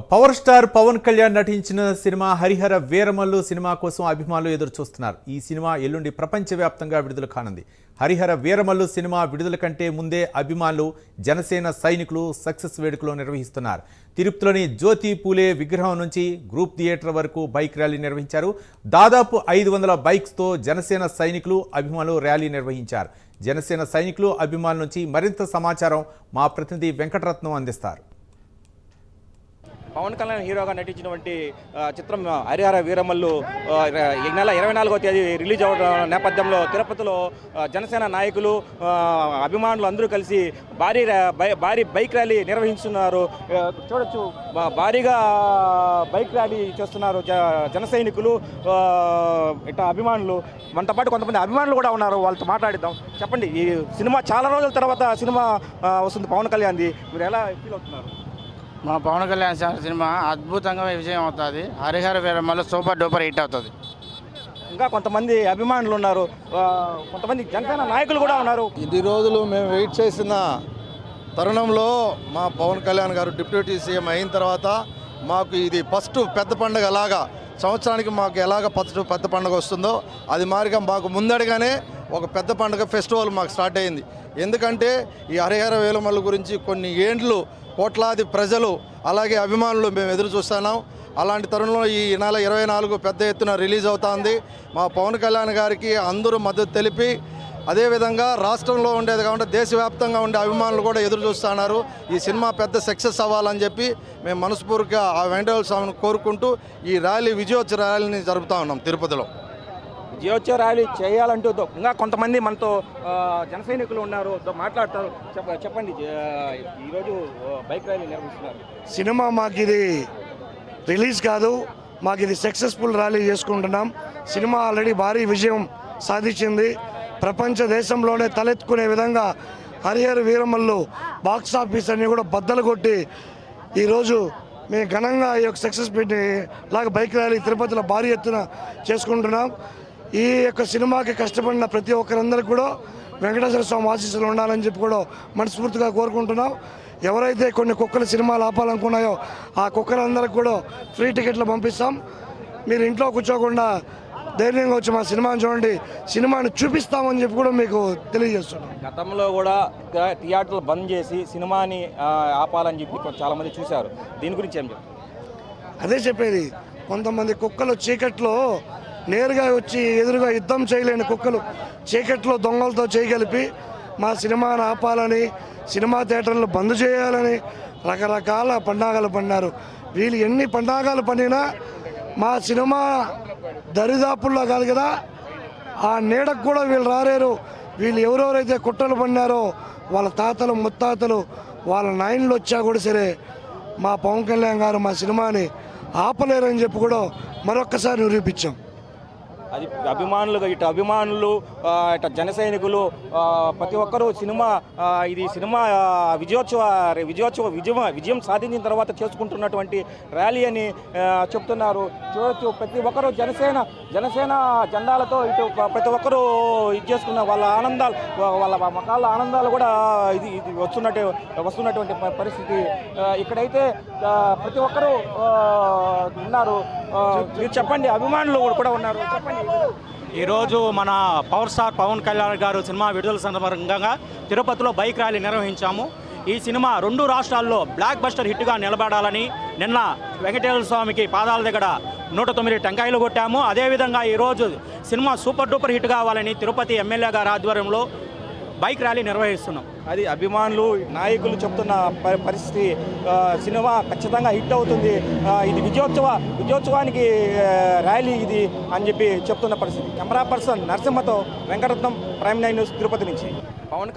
Power star Pawan Kalyan నటించిన cinema Harihara Veeramallu cinema కోసం అభిమానులు ఎదురు చూస్తున్నారు ఈ సినిమా ఎల్లుండి ప్రపంచవ్యాప్తంగా విడుదల కానుంది. హరిహర వీరమల్లు సినిమా విడుదల కంటే ముందే అభిమానులు జనసేన సైనికులు సక్సెస్ వేడుకలు నిర్వహిస్తున్నారు. తిరుపతిలోని జ్యోతి పూలే విగ్రహం నుంచి గ్రూప్ థియేటర్ వరకు బైక్ ర్యాలీ నిర్వహించారు. దాదాపు ఐదు వందల బైక్స్తో జనసేన సైనికులు అభిమానులు ర్యాలీ నిర్వహించారు. జనసేన సైనికులు అభిమానుల నుంచి మరింత సమాచారం మా ప్రతినిధి వెంకటరత్నం అందిస్తారు. పవన్ కళ్యాణ్ హీరోగా నటించినటువంటి చిత్రం హరిహర వీరమల్లు ఈ నెల ఇరవై నాలుగో తేదీ రిలీజ్ అవ్వడం నేపథ్యంలో తిరుపతిలో జనసేన నాయకులు అభిమానులు అందరూ కలిసి భారీ భారీ బైక్ ర్యాలీ నిర్వహిస్తున్నారు చూడొచ్చు భారీగా బైక్ ర్యాలీ చేస్తున్నారు జ జన సైనికులు ఇట్లా అభిమానులు. మనతో పాటు కొంతమంది అభిమానులు కూడా ఉన్నారు వాళ్ళతో మాట్లాడిద్దాం. చెప్పండి ఈ సినిమా చాలా రోజుల తర్వాత సినిమా వస్తుంది పవన్ కళ్యాణ్ది. మీరు ఎలా ఫీల్ అవుతున్నారు? మా పవన్ కళ్యాణ్ సార్ సినిమా అద్భుతంగా విజయం అవుతుంది. Harihara Veeramallu super duper hit అవుతుంది. ఇంకా కొంతమంది అభిమానులు ఉన్నారు. కొంతమంది జనసేన నాయకులు కూడా ఉన్నారు. ఇన్ని రోజులు మేము వెయిట్ చేసిన తరుణంలో మా పవన్ కళ్యాణ్ గారు డిప్యూటీ సీఎం అయిన తర్వాత మాకు ఇది ఫస్ట్ పెద్ద పండుగ లాగా సంవత్సరానికి మాకు ఎలాగ ఫస్ట్ పెద్ద పండుగ వస్తుందో అది మారిగా మాకు ముందడిగానే ఒక పెద్ద పండుగ ఫెస్టివల్ మాకు స్టార్ట్ అయింది. ఎందుకంటే ఈ హరిహర వేలమల్లు గురించి కొన్ని ఏండ్లు కోట్లాది ప్రజలు అలాగే అభిమానులు మేము ఎదురు చూస్తున్నాం. అలాంటి తరుణంలో ఈ నెల ఇరవై నాలుగు పెద్ద ఎత్తున రిలీజ్ అవుతుంది. మా పవన్ కళ్యాణ్ గారికి అందరూ మద్దతు తెలిపి అదేవిధంగా రాష్ట్రంలో ఉండేది కాకుండా దేశవ్యాప్తంగా ఉండే అభిమానులు కూడా ఎదురు చూస్తున్నారు. ఈ సినిమా పెద్ద సక్సెస్ అవ్వాలని చెప్పి మేము మనస్ఫూర్తిగా ఆ వెంకటేశ్వర స్వామిని కోరుకుంటూ ఈ ర్యాలీ విజయోత్సవ ర్యాలీని జరుపుతా ఉన్నాం తిరుపతిలో. జియోత్సవ ర్యాలీ చేయాలంటూ ఇంకా కొంతమంది మనతో జన సైనికులు ఉన్నారు. మాట్లాడతారు. చెప్ప- చెప్పండి ఈరోజు బైక్ ర్యాలీ నిర్వహిస్తున్నారు. సినిమా మాకు ఇది రిలీజ్ కాదు. మాకు ఇది సక్సెస్ఫుల్ ర్యాలీ చేసుకుంటున్నాం. సినిమా ఆల్రెడీ భారీ విజయం సాధించింది. ప్రపంచ దేశంలోనే తలెత్తుకునే విధంగా హరిహర వీరమల్లు బాక్స్ ఆఫీస్ అన్ని కూడా బద్దలు కొట్టి ఈరోజు మేము ఘనంగా ఈ యొక్క సక్సెస్ పెట్టి లాగా బైక్ ర్యాలీ తిరుపతిలో భారీ ఎత్తున చేసుకుంటున్నాం. ఈ యొక్క సినిమాకి కష్టపడిన ప్రతి ఒక్కరందరికీ కూడా వెంకటేశ్వర స్వామి ఆశీస్సులు ఉండాలని చెప్పి కూడా మనస్ఫూర్తిగా కోరుకుంటున్నాం. ఎవరైతే కొన్ని కుక్కలు సినిమాలు ఆపాలనుకున్నాయో ఆ కుక్కలందరికి కూడా ఫ్రీ టికెట్లు పంపిస్తాం. మీరు ఇంట్లో కూర్చోకుండా ధైర్యంగా వచ్చి మా సినిమాని చూడండి సినిమాని చూపిస్తామని చెప్పి కూడా మీకు తెలియజేస్తున్నాం. గతంలో కూడా థియా- థియేటర్లు బంద్ చేసి సినిమాని ఆపాలని చెప్పి కొ- చాలా మంది చూశారు. దీని గురించి ఏం చెప్తారు? అదే చెప్పేది కొంతమంది కుక్కలు చీకట్లో నేరుగా వచ్చి ఎదురుగా యుద్ధం చేయలేని కుక్కలు చీకట్లో దొంగలతో చేయగలిపి మా సినిమాను ఆపాలని సినిమా థియేటర్లు బంద్ చేయాలని రకరకాల పండాగాలు పడినారు వీళ్ళు ఎన్ని పండాగాలు పండినా మా సినిమా దరిదాపుల్లో కాదు కదా ఆ నీడకు కూడా వీళ్ళు రాలేరు వీళ్ళు ఎవరెవరైతే కుట్రలు పడినారో వాళ్ళ తాతలు ముత్తాతలు వాళ్ళ నాయనలు వచ్చా కూడా సరే మా పవన్ కళ్యాణ్ గారు మా సినిమాని ఆపలేరని చెప్పి కూడా మరొక్కసారి నిరూపించాం. అది అభిమానులుగా ఇటు అభిమానులు ఇట ఇటు జన సైనికులు ప్రతి ఒక్కరూ సినిమా ఇది సినిమా విజయోత్సవ విజయోత్సవ విజయం విజయం సాధించిన తర్వాత చేసుకుంటున్నటువంటి ర్యాలీ అని చెప్తున్నారు. చూడొచ్చు ప్రతి ఒక్కరూ జనసేన జనసేన జెండాలతో ఇటు ప్రతి ఒక్కరూ ఇది చేసుకున్న వాళ్ళ ఆనందాలు వాళ్ళ మకాళ్ళ ఆనందాలు కూడా ఇది ఇది వస్తున్నట్టు వస్తున్నటువంటి పరిస్థితి. ఇక్కడైతే ప్రతి ఒక్కరూ ఉన్నారు. మీరు చెప్పండి అభిమానులు కూడా ఉన్నారు. చెప్పండి. ఈరోజు మన పవర్ స్టార్ పవన్ కళ్యాణ్ గారు సినిమా విడుదల సందర్భంగా తిరుపతిలో బైక్ ర్యాలీ నిర్వహించాము. ఈ సినిమా రెండు రాష్ట్రాల్లో బ్లాక్ బస్టర్ హిట్గా నిలబడాలని నిన్న వెంకటేశ్వర స్వామికి పాదాల దగ్గర నూట తొమ్మిది టెంకాయలు కొట్టాము. అదేవిధంగా ఈరోజు సినిమా సూపర్ డూపర్ హిట్ కావాలని తిరుపతి ఎమ్మెల్యే గారి ఆధ్వర్యంలో బైక్ ర్యాలీ నిర్వహిస్తున్నాం. అది అభిమానులు నాయకులు చెప్తున్న ప- పరిస్థితి సినిమా ఖచ్చితంగా హిట్ అవుతుంది. ఇది విజయోత్సవ విజయోత్సవానికి ర్యాలీ ఇది అని చెప్పి చెప్తున్న పరిస్థితి. Camera person నరసింహతో Venkataratnam prime nine news Tirupati నుంచి. పవన్